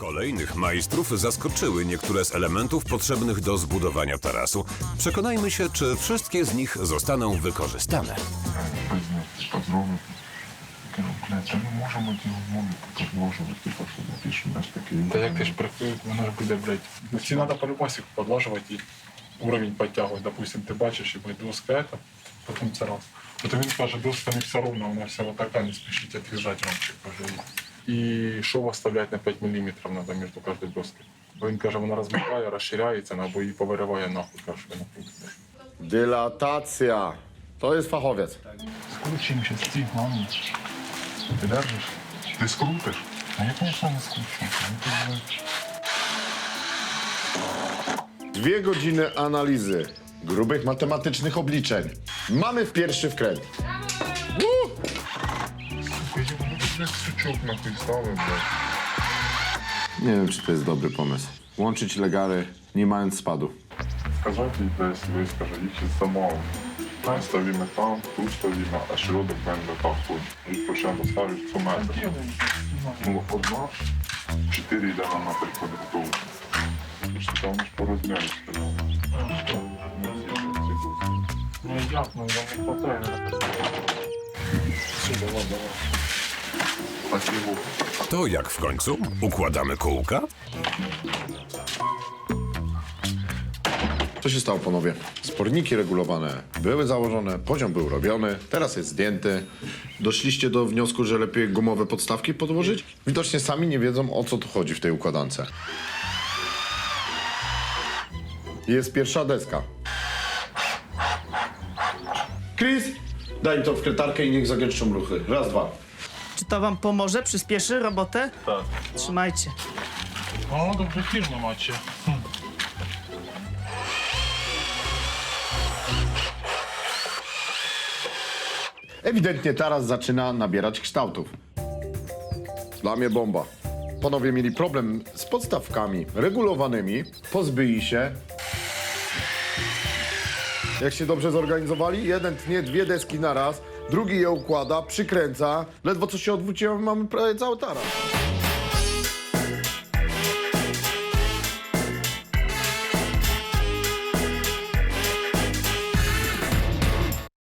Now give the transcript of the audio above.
Kolejnych majstrów zaskoczyły niektóre z elementów potrzebnych do zbudowania tarasu. Przekonajmy się, czy wszystkie z nich zostaną wykorzystane. Подробно. Блядь, це ми можемо ті умови подложувати, типу, що напишемо наш такий. Та як ти ж працює, воно ж буде, блядь. Ну, Всі треба полюбасик подлажувати і уровень підтягувати. Допустим, ти бачиш, і блядь, доска это, потім це раз. Потім він каже, доска не все ровно, вона вся вот така, не спішіть від'їжджати рамчик, каже. І шов оставляти на 5 мм треба між кожною доскою. Бо він каже, вона розмикає, розширяється, ну, або її повириває нахуй, каже, що вона Dylatacja. To jest fachowiec. Скручуємо ще ці, маму. Ти держиш? Ти скрутиш? А я, конечно, не скручу. Ну, ти, блядь, Dwie godziny analizy grubych matematycznych obliczeń. Mamy w pierwszy wkręt. jak suciuk na tej stałej, bo... Nie wiem, czy to jest dobry pomysł. Łączyć legary, nie mając spadu. Wskażecie, to jest, wy wskażecie co mało. My stawimy tam, tu stawimy, a środek będę tam chuj. I prosiłem postawić co metr. No odma, cztery dana na tej kwadraturze. Jeszcze tam już porozmienić. No i jak, no, bo nie potrafię. Dobra, dobra. To jak w końcu? Układamy kółka? Co się stało, panowie? Sporniki regulowane były założone, poziom był robiony, teraz jest zdjęty. Doszliście do wniosku, że lepiej gumowe podstawki podłożyć? Widocznie sami nie wiedzą, o co tu chodzi w tej układance. Jest pierwsza deska. Chris, daj mi tą wkletarkę i niech zagęszczą ruchy. Raz, dwa. Czy to wam pomoże, przyspieszy robotę? Tak. Trzymajcie. O, dobrze firmę macie. Ewidentnie taras zaczyna nabierać kształtów. Dla mnie bomba. Panowie mieli problem z podstawkami regulowanymi, pozbyli się. Jak się dobrze zorganizowali, jeden tnie dwie deski na raz, drugi je układa, przykręca. Ledwo co się odwróciłem, mamy prawie cały taras.